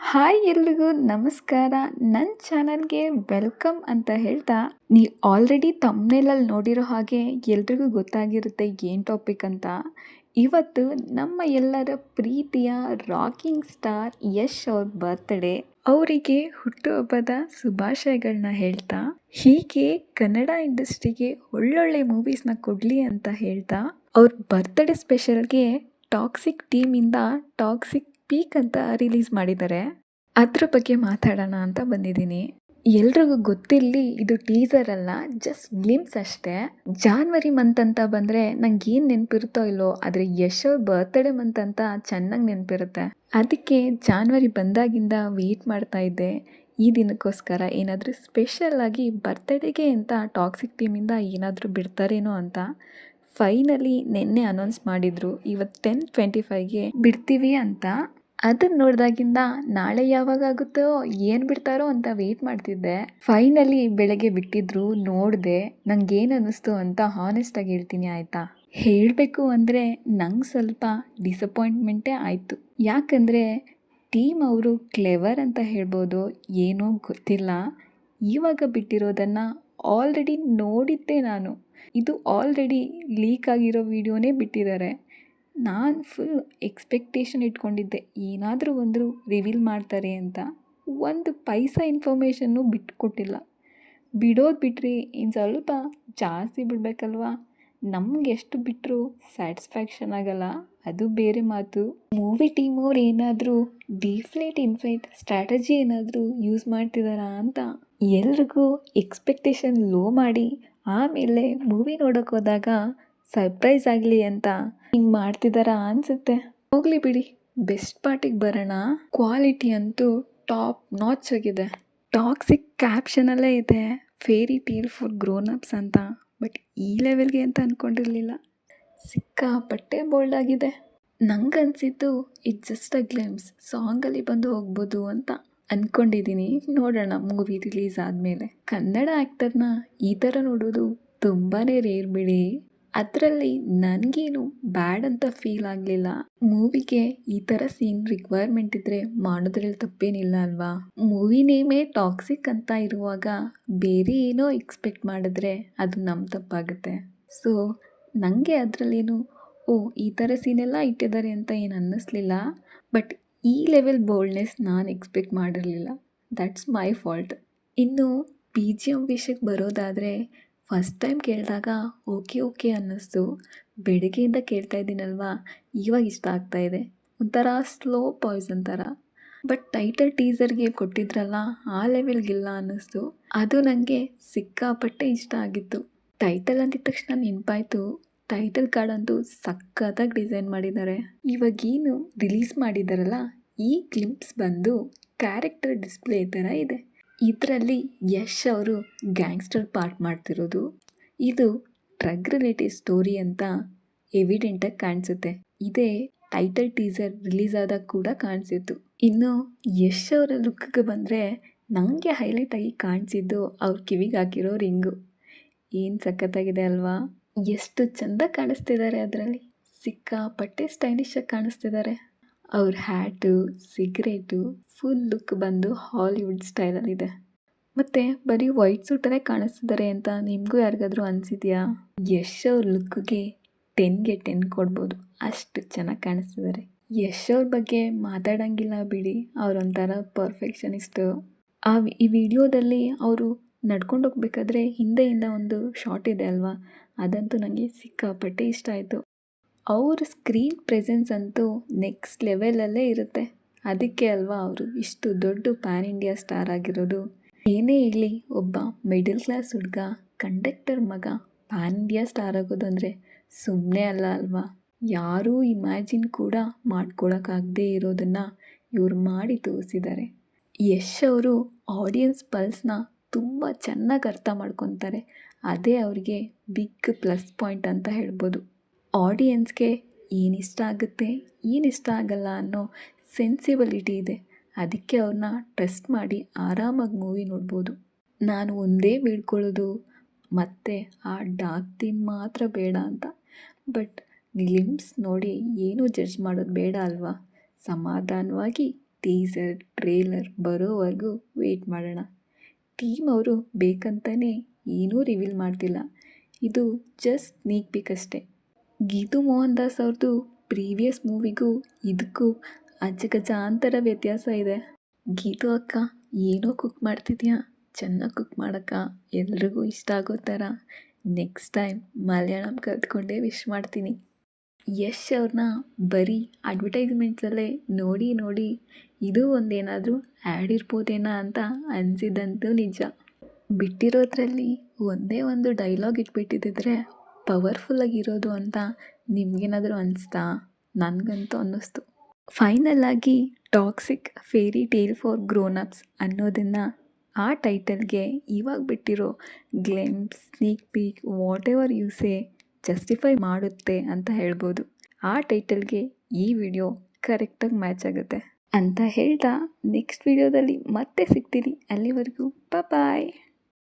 Hi ಎಲ್ರಿಗೂ ನಮಸ್ಕಾರ. ನನ್ನ ಚಾನಲ್ಗೆ ವೆಲ್ಕಮ್ ಅಂತ ಹೇಳ್ತಾ ನೀವು ಆಲ್ರೆಡಿ ತಮ್ಮನೇಲಲ್ಲಿ ನೋಡಿರೋ ಹಾಗೆ ಎಲ್ರಿಗೂ ಗೊತ್ತಾಗಿರುತ್ತೆ ಏನು ಟಾಪಿಕ್ ಅಂತ. ಇವತ್ತು ನಮ್ಮ ಎಲ್ಲರ ಪ್ರೀತಿಯ ರಾಕಿಂಗ್ ಸ್ಟಾರ್ ಯಶ್ ಅವ್ರ ಬರ್ತ್ಡೇ ಅವರಿಗೆ ಹುಟ್ಟುಹಬ್ಬದ ಶುಭಾಶಯಗಳನ್ನ ಹೇಳ್ತಾ, ಹೀಗೆ ಕನ್ನಡ ಇಂಡಸ್ಟ್ರಿಗೆ ಒಳ್ಳೊಳ್ಳೆ ಮೂವೀಸ್ನ ಕೊಡಲಿ ಅಂತ ಹೇಳ್ತಾ, ಅವ್ರ ಬರ್ತ್ಡೇ ಸ್ಪೆಷಲ್ಗೆ ಟಾಕ್ಸಿಕ್ ಟೀಮಿಂದ ಟಾಕ್ಸಿಕ್ ಪೀಕ್ ಅಂತ ರಿಲೀಸ್ ಮಾಡಿದ್ದಾರೆ. ಅದ್ರ ಬಗ್ಗೆ ಮಾತಾಡೋಣ ಅಂತ ಬಂದಿದ್ದೀನಿ. ಎಲ್ರಿಗೂ ಗೊತ್ತಿರಲಿ, ಇದು ಟೀಸರ್ ಅಲ್ಲ ಜಸ್ಟ್ ಗ್ಲಿಮ್ಸ್ ಅಷ್ಟೇ. ಜಾನ್ವರಿ ಮಂತ್ ಅಂತ ಬಂದರೆ ನಂಗೆ ಏನು ನೆನಪಿರುತ್ತೋ ಇಲ್ಲೋ, ಆದರೆ ಯಶೋ ಬರ್ತ್ಡೇ ಮಂತ್ ಅಂತ ಚೆನ್ನಾಗಿ ನೆನಪಿರುತ್ತೆ. ಅದಕ್ಕೆ ಜಾನ್ವರಿ ಬಂದಾಗಿಂದ ವೆಯ್ಟ್ ಮಾಡ್ತಾ ಇದ್ದೆ. ಈ ದಿನಕ್ಕೋಸ್ಕರ ಏನಾದರೂ ಸ್ಪೆಷಲ್ ಆಗಿ ಬರ್ತ್ಡೇಗೆ ಅಂತ ಟಾಕ್ಸಿಕ್ ಟೀಮಿಂದ ಏನಾದರೂ ಬಿಡ್ತಾರೇನೋ ಅಂತ ಫೈನಲಿ ನಿನ್ನೆ ಅನೌನ್ಸ್ ಮಾಡಿದರು. ಇವತ್ತು ಟೆನ್ ಟ್ವೆಂಟಿ ಫೈವ್ಗೆ ಬಿಡ್ತೀವಿ ಅಂತ. ಅದನ್ನ ನೋಡಿದಾಗಿಂದ ನಾಳೆ ಯಾವಾಗ ಆಗುತ್ತೋ, ಏನು ಬಿಡ್ತಾರೋ ಅಂತ ವೆಯ್ಟ್ ಮಾಡ್ತಿದ್ದೆ. ಫೈನಲಿ ಬೆಳಗ್ಗೆ ಬಿಟ್ಟಿದ್ರು, ನೋಡಿದೆ ನಂಗೆ ಏನು ಅನ್ನಿಸ್ತು ಅಂತ ಹಾನೆಸ್ಟಾಗಿ ಹೇಳ್ತೀನಿ ಆಯಿತಾ? ಹೇಳಬೇಕು ಅಂದರೆ ನಂಗೆ ಸ್ವಲ್ಪ ಡಿಸಪಾಯಿಂಟ್ಮೆಂಟೇ ಆಯಿತು. ಯಾಕಂದರೆ ಟೀಮ್ ಅವರು ಕ್ಲೆವರ್ ಅಂತ ಹೇಳ್ಬೋದು, ಏನೋ ಗೊತ್ತಿಲ್ಲ. ಇವಾಗ ಬಿಟ್ಟಿರೋದನ್ನು ಆಲ್ರೆಡಿ ನೋಡಿದ್ದೆ ನಾನು. ಇದು ಆಲ್ರೆಡಿ ಲೀಕ್ ಆಗಿರೋ ವಿಡಿಯೋನೇ ಬಿಟ್ಟಿದ್ದಾರೆ. ನಾನು ಫುಲ್ ಎಕ್ಸ್ಪೆಕ್ಟೇಷನ್ ಇಟ್ಕೊಂಡಿದ್ದೆ. ಏನಾದರೂ ಒಂದು ರಿವೀಲ್ ಮಾಡ್ತಾರೆ ಅಂತ. ಒಂದು ಪೈಸ ಇನ್ಫಾರ್ಮೇಷನ್ನು ಬಿಟ್ಕೊಟ್ಟಿಲ್ಲ. ಬಿಡೋದು ಬಿಟ್ರಿ ಇನ್ನು ಸ್ವಲ್ಪ ಜಾಸ್ತಿ ಬಿಡಬೇಕಲ್ವಾ? ನಮ್ಗೆ ಎಷ್ಟು ಬಿಟ್ಟರು ಸ್ಯಾಟಿಸ್ಫ್ಯಾಕ್ಷನ್ ಆಗಲ್ಲ. ಅದು ಬೇರೆ ಮಾತು. ಮೂವಿ ಟೀಮ್ ಅವ್ರು ಏನಾದರೂ ಡಿಫ್ಲೇಟ್ ಇನ್ಫೈಟ್ ಸ್ಟ್ರಾಟಜಿ ಏನಾದರೂ ಯೂಸ್ ಮಾಡ್ತಿದ್ದಾರಾ ಅಂತ ಎಲ್ರಿಗೂ ಎಕ್ಸ್ಪೆಕ್ಟೇಷನ್ ಲೋ ಮಾಡಿ, ಆಮೇಲೆ ಮೂವಿ ನೋಡೋಕೆ ಹೋದಾಗ ಸರ್ಪ್ರೈಸ್ ಆಗಲಿ ಅಂತ ಹಿಂಗೆ ಮಾಡ್ತಿದ್ದಾರಾ ಅನ್ಸುತ್ತೆ. ಹೋಗಲಿ ಬಿಡಿ. ಬೆಸ್ಟ್ ಪಾರ್ಟಿಗೆ ಬರೋಣ. ಕ್ವಾಲಿಟಿ ಅಂತೂ ಟಾಪ್ ನಾಚ್ ಆಗಿದೆ. ಟಾಕ್ಸಿಕ್ ಕ್ಯಾಪ್ಷನಲ್ಲೇ ಇದೆ. Fairy tale for grown ups ಅಂತ. ಬಟ್ ಈ ಲೆವೆಲ್ಗೆ ಅಂತ ಅಂದ್ಕೊಂಡಿರಲಿಲ್ಲ ಸಿಕ್ಕಾಪಟ್ಟೆ ಬೋಲ್ಡ್ ಆಗಿದೆ. ನಂಗನ್ಸಿದ್ದು ಇಟ್ ಜಸ್ಟ್ ಅ ಗ್ಲಿಮ್ಸ್. ಸಾಂಗಲ್ಲಿ ಬಂದು ಹೋಗ್ಬೋದು ಅಂತ ಅಂದ್ಕೊಂಡಿದ್ದೀನಿ ನೋಡೋಣ ಮೂವಿ ರಿಲೀಸ್ ಆದಮೇಲೆ. ಕನ್ನಡ ಆ್ಯಕ್ಟರ್ನ ಈ ಥರ ನೋಡೋದು ತುಂಬಾ ರೇರ್ ಬಿಡಿ. ಅದರಲ್ಲಿ ನನಗೇನು ಬ್ಯಾಡ್ ಅಂತ ಫೀಲ್ ಆಗಲಿಲ್ಲ. ಮೂವಿಗೆ ಈ ಥರ ಸೀನ್ ರಿಕ್ವೈರ್ಮೆಂಟ್ ಇದ್ದರೆ ಮಾಡೋದ್ರಲ್ಲಿ ತಪ್ಪೇನಿಲ್ಲ ಅಲ್ವಾ? ಮೂವಿ ನೇಮೇ ಟಾಕ್ಸಿಕ್ ಅಂತ ಇರುವಾಗ ಬೇರೆ ಏನೋ ಎಕ್ಸ್ಪೆಕ್ಟ್ ಮಾಡಿದ್ರೆ ಅದು ನಮ್ಮ ತಪ್ಪಾಗುತ್ತೆ. ಸೊ ನನಗೆ ಅದರಲ್ಲೇನು, ಓ, ಈ ಥರ ಸೀನೆಲ್ಲ ಇಟ್ಟಿದ್ದಾರೆ ಅಂತ ಏನು ಅನ್ನಿಸ್ಲಿಲ್ಲ. ಬಟ್ ಈ ಲೆವೆಲ್ ಬೋಲ್ಡ್ನೆಸ್ ನಾನು ಎಕ್ಸ್ಪೆಕ್ಟ್ ಮಾಡಿರಲಿಲ್ಲ. ದಟ್ಸ್ ಮೈ ಫಾಲ್ಟ್ ಇನ್ನು ಪಿ ಜಿ ಎಂ ವಿಷಯಕ್ಕೆ ಬರೋದಾದರೆ ಫಸ್ಟ್ ಟೈಮ್ ಕೇಳಿದಾಗ ಓಕೆ ಓಕೆ ಅನ್ನಿಸ್ತು. ಬೆಳಗ್ಗೆಯಿಂದ ಕೇಳ್ತಾ ಇದ್ದೀನಲ್ವಾ? ಇವಾಗ ಇಷ್ಟ ಆಗ್ತಾ ಇದೆ. ಒಂಥರ ಸ್ಲೋ ಪಾಯ್ಸನ್ ಥರ. ಬಟ್ ಟೈಟಲ್ ಟೀಸರ್ಗೆ ಕೊಟ್ಟಿದ್ರಲ್ಲ, ಆ ಲೆವೆಲ್ಗಿಲ್ಲ ಅನ್ನಿಸ್ತು. ಅದು ನನಗೆ ಸಿಕ್ಕಾಪಟ್ಟೆ ಇಷ್ಟ ಆಗಿತ್ತು. ಟೈಟಲ್ ಅಂದಿದ ತಕ್ಷಣ ನೆನಪಾಯಿತು. ಟೈಟಲ್ ಕಾರ್ಡ್ ಅಂತೂ ಸಖತ್ತಾಗಿ ಡಿಸೈನ್ ಮಾಡಿದ್ದಾರೆ. ಇವಾಗೇನು ರಿಲೀಸ್ ಮಾಡಿದ್ದಾರಲ್ಲ ಈ ಕ್ಲಿಪ್ಸ್ ಬಂದು ಕ್ಯಾರೆಕ್ಟರ್ ಡಿಸ್ಪ್ಲೇ ಥರ ಇದೆ. ಇದರಲ್ಲಿ ಯಶ್ ಅವರು ಗ್ಯಾಂಗ್ಸ್ಟರ್ ಪಾರ್ಟ್ ಮಾಡ್ತಿರೋದು. ಇದು ಡ್ರಗ್ ರಿಲೇಟೆಡ್ ಸ್ಟೋರಿ ಅಂತ ಎವಿಡೆಂಟಾಗಿ ಕಾಣಿಸುತ್ತೆ. ಇದೇ ಟೈಟಲ್ ಟೀಸರ್ ರಿಲೀಸ್ ಆದಾಗ ಕೂಡ ಕಾಣಿಸಿತ್ತು. ಇನ್ನು ಯಶ್ ಅವರ ಲುಕ್ಗೆ ಬಂದರೆ ನನಗೆ ಹೈಲೈಟ್ ಆಗಿ ಕಾಣಿಸಿದ್ದು ಅವ್ರ ಕಿವಿಗೆ ಹಾಕಿರೋ ರಿಂಗು. ಏನು ಸಖತ್ತಾಗಿದೆ ಅಲ್ವಾ? ಎಷ್ಟು ಚೆಂದ ಕಾಣಿಸ್ತಿದ್ದಾರೆ ಅದರಲ್ಲಿ. ಸಿಕ್ಕಾಪಟ್ಟೆ ಸ್ಟೈಲಿಶಾಗಿ ಕಾಣಿಸ್ತಿದ್ದಾರೆ ಅವ್ರ ಹ್ಯಾಟು, ಸಿಗರೇಟು, ಫುಲ್ ಲುಕ್ ಬಂದು ಹಾಲಿವುಡ್ ಸ್ಟೈಲಲ್ಲಿದೆ. ಮತ್ತು ಬರೀ ವೈಟ್ ಸೂಟಲ್ಲೇ ಕಾಣಿಸ್ತಿದ್ದಾರೆ ಅಂತ ನಿಮಗೂ ಯಾರಿಗಾದರೂ ಅನಿಸಿದೆಯಾ? ಯಶ್ ಅವ್ರ ಲುಕ್ಗೆ ಟೆನ್ಗೆ ಟೆನ್ ಕೊಡ್ಬೋದು. ಅಷ್ಟು ಚೆನ್ನಾಗಿ ಕಾಣಿಸ್ತಿದ್ದಾರೆ ಯಶ್ ಅವ್ರ ಬಗ್ಗೆ ಮಾತಾಡೋಂಗಿಲ್ಲ ಬಿಡಿ. ಅವರೊಂಥರ ಪರ್ಫೆಕ್ಷನಿಸ್ಟು. ಆ ಈ ವಿಡಿಯೋದಲ್ಲಿ ಅವರು ನಡ್ಕೊಂಡು ಹೋಗ್ಬೇಕಾದ್ರೆ ಹಿಂದೆಯಿಂದ ಒಂದು ಶಾಟ್ ಇದೆ ಅಲ್ವಾ? ಅದಂತೂ ನನಗೆ ಸಿಕ್ಕಾಪಟ್ಟೆ ಇಷ್ಟ ಆಯಿತು. ಅವ್ರ ಸ್ಕ್ರೀನ್ ಪ್ರೆಸೆನ್ಸ್ ಅಂತೂ ನೆಕ್ಸ್ಟ್ ಲೆವೆಲಲ್ಲೇ ಇರುತ್ತೆ. ಅದಕ್ಕೆ ಅಲ್ವಾ ಅವರು ಇಷ್ಟು ದೊಡ್ಡ ಪ್ಯಾನ್ ಇಂಡಿಯಾ ಸ್ಟಾರ್ ಆಗಿರೋದು? ಏನೇ ಇರಲಿ, ಒಬ್ಬ ಮಿಡಲ್ ಕ್ಲಾಸ್ ಹುಡುಗ ಕಂಡಕ್ಟರ್ ಮಗ ಪ್ಯಾನ್ ಇಂಡಿಯಾ ಸ್ಟಾರ್ ಆಗೋದು ಅಂದರೆ ಸುಮ್ಮನೆ ಅಲ್ಲ ಅಲ್ವಾ? ಯಾರೂ ಇಮ್ಯಾಜಿನ್ ಕೂಡ ಮಾಡ್ಕೊಳಕ್ಕಾಗದೇ ಇರೋದನ್ನು ಇವ್ರು ಮಾಡಿ ತೋರಿಸಿದ್ದಾರೆ. ಯಶ್ ಅವರು ಆಡಿಯನ್ಸ್ ಪಲ್ಸ್ನ ತುಂಬ ಚೆನ್ನಾಗಿ ಅರ್ಥ ಮಾಡ್ಕೊತಾರೆ. ಅದೇ ಅವರಿಗೆ ಬಿಗ್ ಪ್ಲಸ್ ಪಾಯಿಂಟ್ ಅಂತ ಹೇಳ್ಬೋದು. ಆಡಿಯನ್ಸ್ಗೆ ಏನಿಷ್ಟ ಆಗುತ್ತೆ, ಏನಿಷ್ಟ ಆಗಲ್ಲ ಅನ್ನೋ ಸೆನ್ಸಿಬಿಲಿಟಿ ಇದೆ. ಅದಕ್ಕೆ ಅವ್ರನ್ನ ಟ್ರಸ್ಟ್ ಮಾಡಿ ಆರಾಮಾಗಿ ಮೂವಿ ನೋಡ್ಬೋದು. ನಾನು ಒಂದೇ ಬೀಳ್ಕೊಳ್ಳೋದು, ಮತ್ತೆ ಆ ಡಾರ್ಕ್ ಥೀಮ್ ಮಾತ್ರ ಬೇಡ ಅಂತ. ಬಟ್ ಗ್ಲಿಮ್ಸ್ ನೋಡಿ ಏನೂ ಜಡ್ಜ್ ಮಾಡೋದು ಬೇಡ ಅಲ್ವಾ? ಸಮಾಧಾನವಾಗಿ ಟೀಸರ್ ಟ್ರೇಲರ್ ಬರೋವರೆಗೂ ವೆಯ್ಟ್ ಮಾಡೋಣ. ಟೀಮ್ ಅವರು ಬೇಕಂತಲೇ ಏನೂ ರಿವೀಲ್ ಮಾಡ್ತಿಲ್ಲ. ಇದು ಜಸ್ಟ್ ಸ್ನೀಕ್ ಪೀಕ್ ಅಷ್ಟೇ. ಗೀತು ಮೋಹನ್ ದಾಸ್ ಅವ್ರದ್ದು ಪ್ರೀವಿಯಸ್ ಮೂವಿಗೂ ಇದಕ್ಕೂ ಅಜಗಜಾಂತರ ವ್ಯತ್ಯಾಸ ಇದೆ. ಗೀತು ಅಕ್ಕ ಏನೋ ಕುಕ್ ಮಾಡ್ತಿದ್ಯಾ? ಚೆನ್ನಾಗಿ ಕುಕ್ ಮಾಡಕ್ಕ ಎಲ್ರಿಗೂ ಇಷ್ಟ ಆಗೋ ಥರ. ನೆಕ್ಸ್ಟ್ ಟೈಮ್ ಮಲಯಾಳಂ ಕಲ್ತ್ಕೊಂಡೇ ವಿಶ್ ಮಾಡ್ತೀನಿ. ಯಶ್ ಅವ್ರನ್ನ ಬರೀ ಅಡ್ವರ್ಟೈಸ್ಮೆಂಟ್ಸಲ್ಲೇ ನೋಡಿ ನೋಡಿ ಇದು ಒಂದೇನಾದರೂ ಆ್ಯಡ್ ಇರ್ಬೋದೇನಾ ಅಂತ ಅನಿಸಿದಂತೂ ನಿಜ. ಬಿಟ್ಟಿರೋದ್ರಲ್ಲಿ ಒಂದೇ ಒಂದು ಡೈಲಾಗ್ ಇಟ್ಬಿಟ್ಟಿದ್ದಿದ್ರೆ ಪವರ್ಫುಲ್ಲಾಗಿರೋದು ಅಂತ ನಿಮಗೇನಾದರೂ ಅನಿಸ್ತಾ? ನನಗಂತೂ ಅನ್ನಿಸ್ತು. ಫೈನಲ್ ಆಗಿ Toxic fairy tale for grownups ಅನ್ನೋದನ್ನು ಆ ಟೈಟಲ್ಗೆ ಇವಾಗ ಬಿಟ್ಟಿರೋ glimpse sneak peek whatever you say justify ಮಾಡುತ್ತೆ ಅಂತ ಹೇಳ್ಬೋದು. ಆ ಟೈಟಲ್ಗೆ ಈ ವಿಡಿಯೋ ಕರೆಕ್ಟಾಗಿ ಮ್ಯಾಚ್ ಆಗುತ್ತೆ. ಅಂತ ಹೇಳ್ತಾ ನೆಕ್ಸ್ಟ್ ವಿಡಿಯೋದಲ್ಲಿ ಮತ್ತೆ ಸಿಗ್ತೀನಿ. ಅಲ್ಲಿವರೆಗೂ ಬಾಯ್